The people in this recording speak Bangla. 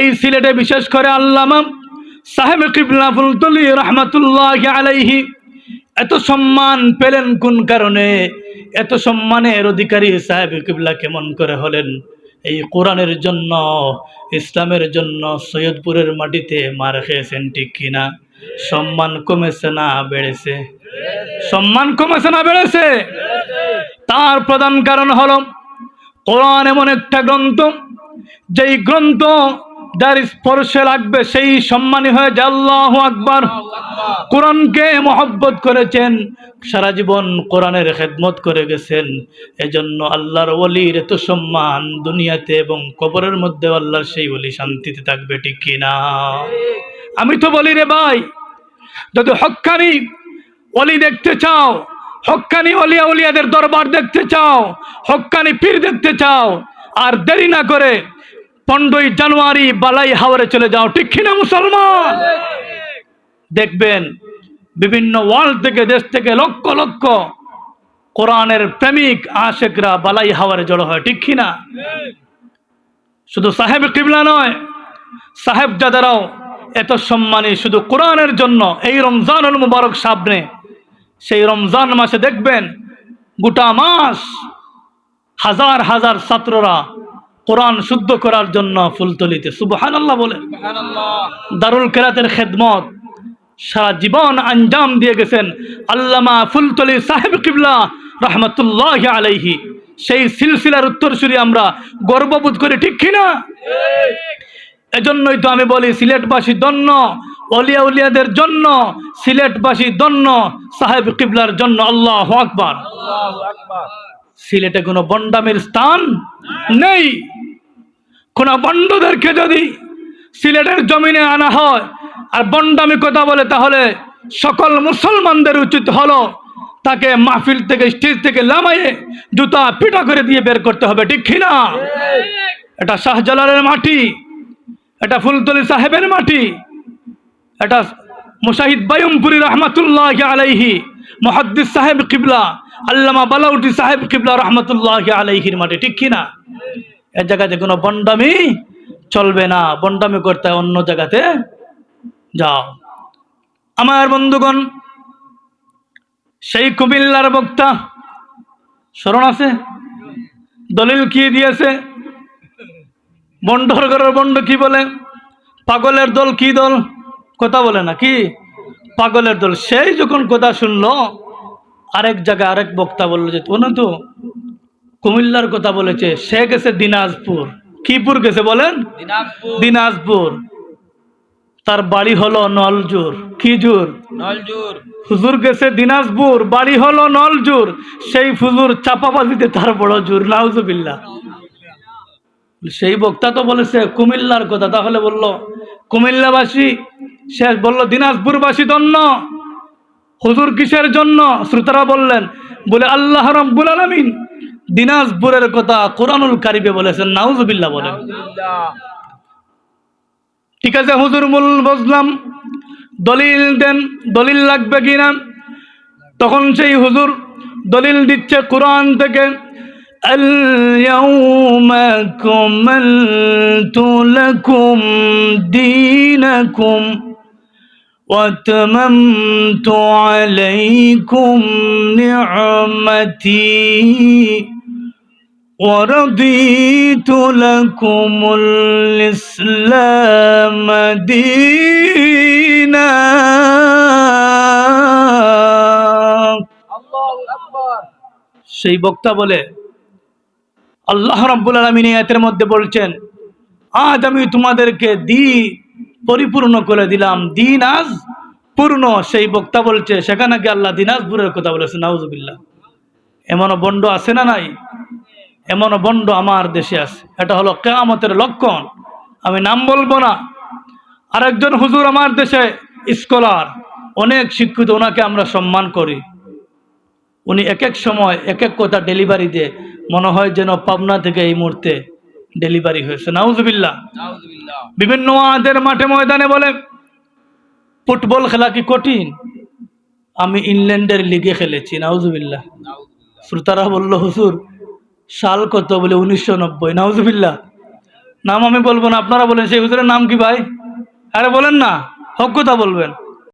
এই সিলেটে বিশেষ করে আল্লামা সাহেব কিবলা ফুলতলি রহমতুল্লাহ আলাইহি, এত সম্মান পেলেন কোন কারণে? এত সম্মানের অধিকারী সাহেব কিবলা কেমন করে হলেন এই কোরআনের জন্য, ইসলামের জন্য সৈয়দপুরের মাটিতে মার খেয়েছেন ঠিক কিনা? সম্মান কমেছে না বেড়েছে? সম্মান কমেছে না বেড়েছে? তার প্রধান কারণ হল কোরআন এমন একটা গ্রন্থ, যেই গ্রন্থ যার স্পর্শে লাগবে সেই সম্মানী হয়ে যায় আল্লাহ আকবার। কোরআনকে মহব্বত করেছেন, সারা জীবন কোরআনের খেদমত করে গেছেন। এজন্য আল্লাহর ওলির এত সম্মান দুনিয়াতে এবং কবরের মধ্যে আল্লাহর সেই অলি শান্তিতে থাকবে, ঠিক কিনা আমি তো বলি রে ভাই, যদি হক্কানি অলি দেখতে চাও হক্কানি অলিয়া উলিয়াদের দরবার দেখতে চাও হক্কানি পীর দেখতে চাও, আর দেরি না করে পনেরোই জানুয়ারি বালাই হাওয়ারে চলে যাও। ঠিক কিনা মুসলমান? দেখবেন বিভিন্ন ওয়ার্ল্ড থেকে, দেশ থেকে লক্ষ লক্ষ কোরআনের প্রেমিক, আশেকরা বালাই হাওয়ারে জড়ো হয়। ঠিক কিনা? শুধু সাহেব কিবলা নয় সাহেব যাদেরাও এত সম্মানী শুধু কোরআনের জন্য। এই রমজানুল মুবারক সামনে সেই রমজান মাসে দেখবেন গোটা মাস হাজার হাজার ছাত্ররা কোরআন শুদ্ধ করার জন্য ফুলতলিতে সুবহান আল্লাহ বলে। দারুল কেরাতের খেদমত সারা জীবন আঞ্জাম দিয়ে গেছেন আল্লামা ফুলতলি সাহেব কিবলা রহমতুল্লাহ আলাইহি। সেই সিলসিলার উত্তরসূরি আমরা গর্ববোধ করি ঠিক কিনা এজন্যই তো আমি বলি সিলেটবাসী দন্য অলিয়া উলিয়াদের জন্য সিলেটবাসী দন্য সাহেব কিবলার জন্য আল্লাহ আকবার। সিলেটে কোনো বন্ডামের স্থান নেই। কোন বন্ডদেরকে যদি সিলেটের জমিনে আনা হয় আর বন্ডামি কথা বলে, তাহলে সকল মুসলমানদের উচিত হলো তাকে মাহফিল থেকে, স্টেজ থেকে লামাইয়ে জুতা পিটা করে দিয়ে বের করতে হবে, ঠিক কিনা এটা শাহজালালের মাটি, এটা ফুলতলি সাহেবের মাটি, এটা মুশাহিদ বায়ুমপুরি রহমতুল্লাহ আলাইহি, মহাদ্দিস সাহেব কিবলা, আল্লামা বালাউটি সাহেব কিবলা রহমতুল্লাহ আলাইহির মাটি, ঠিক কিনা এ জায়গাতে কোনো বন্ডামি চলবে না, বন্ডামি করতে অন্য জায়গাতে। যাও। আমার বন্ধুগণ, সেই কুমিল্লার বক্তা, স্মরণ আছে? দলিল কি দিয়েছে? বন্ডর ঘরের বন্ড কি বলে? পাগলের দল কি দল? কথা বলে না, কি? পাগলের দল। সেই যখন কথা শুনলো, আরেক জায়গায় আরেক বক্তা বলল যে ওনা তো কুমিল্লার কথা বলেছে সে গেছে দিনাজপুর। কিপুর গেছে বলেন? দিনাজপুর। তার বাড়ি হলো নলজুর। কি জুর? নলজুর। হুজুর গেছে দিনাজপুর বাড়ি হলো নলজুর। সেই ফুজুর চাপাবাজিতে তার বড় জোর নাউজুবিল্লা সেই বক্তা তো বলেছে কুমিল্লার কথা। তাহলে বলল কুমিল্লাবাসী সে বলল দিনাজপুরবাসী দন্য হুজুর কিসের জন্য? শ্রোতারা বললেন বলে আল্লাহ রব্বুল আলমিন দিনাজপুরের কথা কোরআনুল কারিবে বলেছেন নাউজুবিল্লা বলেন ঠিক আছে হুজুর মূল বুঝলাম দলিল দেন দলিল লাগবে কিনা তখন সেই হুজুর দলিল দিচ্ছে কোরআন থেকে اليوم أكملت لكم دينكم واتممت عليكم نعمتي ورضيت لكم الإسلام دينا আল্লাহু আকবার সেই বক্তা বলে আল্লাহ রাব্বুল আলামিন এই আয়াতের মধ্যে বলছেন আজ আমি তোমাদেরকে দি পরিপূর্ণ করে দিলাম দিন আজ পূর্ণ সেই বক্তা বলছে সেখানে কি আল্লাহ দিনাজপুরের কথা বলেছে নাউজুবিল্লাহ এমনও বন্ড আছে না নাই এমনও বন্ড আমার দেশে আছে। এটা হলো কেয়ামতের লক্ষণ। আমি নাম বলব না। আরেকজন হুজুর আমার দেশে স্কলার। অনেক শিক্ষিত ওনাকে আমরা সম্মান করি। উনি এক এক সময় এক এক কথা ডেলিভারি দিয়ে। মনে হয় যেন পাবনা থেকে এই মুহূর্তে ডেলিভারি হয়েছে। নাউযুবিল্লাহ বিভিন্ন আদের মাঠে ময়দানে বলে ফুটবল খেলা কি কঠিন? আমি ইংল্যান্ডের লিগে খেলেছি। নাউযুবিল্লাহ শ্রোতারা বলল হুজুর সাল কত বলে উনিশশো নব্বই? নাউজুবিল্লাহ। নাম আমি বলব না, আপনারা বলেন, সেই হুজুরের নাম কি ভাই? আরে বলেন না, হক কথা বলবেন।